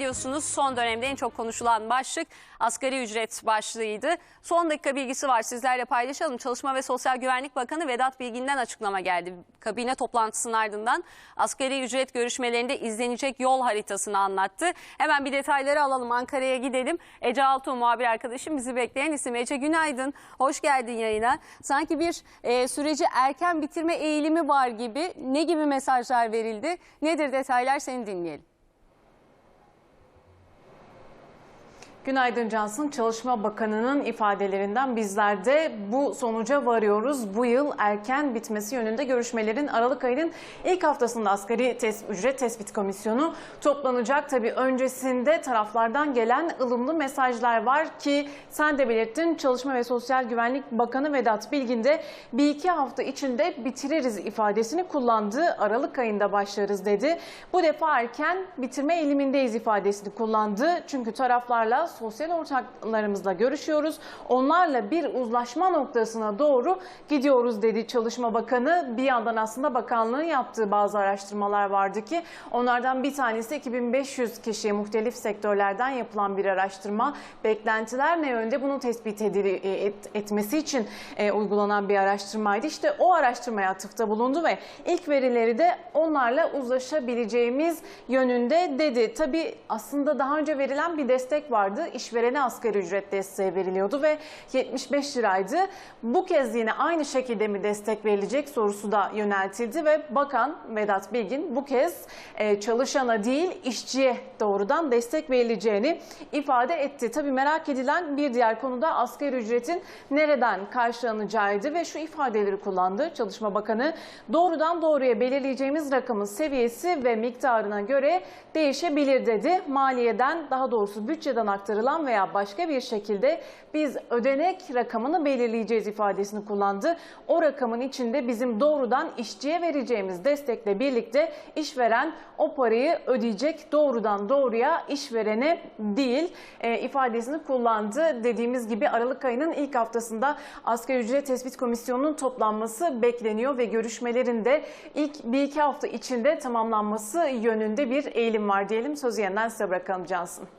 biliyorsunuz son dönemde en çok konuşulan başlık asgari ücret başlığıydı. Son dakika bilgisi var sizlerle paylaşalım. Çalışma ve Sosyal Güvenlik Bakanı Vedat Bilgin'den açıklama geldi. Kabine toplantısının ardından asgari ücret görüşmelerinde izlenecek yol haritasını anlattı. Hemen bir detayları alalım Ankara'ya gidelim. Ece Altuğ muhabir arkadaşım bizi bekleyen isim. Ece günaydın. Hoş geldin yayına. Sanki bir e, süreci erken bitirme eğilimi var gibi. Ne gibi mesajlar verildi? Nedir detaylar seni dinleyelim. Günaydın Cansın. Çalışma Bakanı'nın ifadelerinden bizler de bu sonuca varıyoruz. Bu yıl erken bitmesi yönünde görüşmelerin Aralık ayının ilk haftasında asgari tes ücret tespit komisyonu toplanacak. Tabii öncesinde taraflardan gelen ılımlı mesajlar var ki sen de belirttin Çalışma ve Sosyal Güvenlik Bakanı Vedat Bilgin de bir iki hafta içinde bitiririz ifadesini kullandı. Aralık ayında başlarız dedi. Bu defa erken bitirme eğilimindeyiz ifadesini kullandı. Çünkü taraflarla sosyal ortaklarımızla görüşüyoruz. Onlarla bir uzlaşma noktasına doğru gidiyoruz dedi Çalışma Bakanı. Bir yandan aslında bakanlığın yaptığı bazı araştırmalar vardı ki onlardan bir tanesi 2500 kişiye muhtelif sektörlerden yapılan bir araştırma. Beklentiler ne yönde bunu tespit edil- et- etmesi için e, uygulanan bir araştırmaydı. İşte o araştırmaya atıfta bulundu ve ilk verileri de onlarla uzlaşabileceğimiz yönünde dedi. Tabii aslında daha önce verilen bir destek vardı. İşverene asgari ücret desteği veriliyordu ve 75 liraydı. Bu kez yine aynı şekilde mi destek verilecek sorusu da yöneltildi ve Bakan Vedat Bilgin bu kez e, çalışana değil işçiye doğrudan destek verileceğini ifade etti. Tabii merak edilen bir diğer konu da asgari ücretin nereden karşılanacağıydı ve şu ifadeleri kullandı Çalışma Bakanı. Doğrudan doğruya belirleyeceğimiz rakamın seviyesi ve miktarına göre değişebilir dedi. Maliyeden daha doğrusu bütçeden aktarılan veya başka bir şekilde biz ödenek rakamını belirleyeceğiz ifadesini kullandı. O rakamın içinde bizim doğrudan işçiye vereceğimiz destekle birlikte işveren o parayı ödeyecek doğrudan doğruya işverene değil e, ifadesini kullandı. Dediğimiz gibi Aralık ayının ilk haftasında Asgari Ücret Tespit Komisyonu'nun toplanması bekleniyor ve görüşmelerin de ilk bir iki hafta içinde tamamlanması yönünde bir eğilim var diyelim. Sözü yeniden size bırakalım Cansın.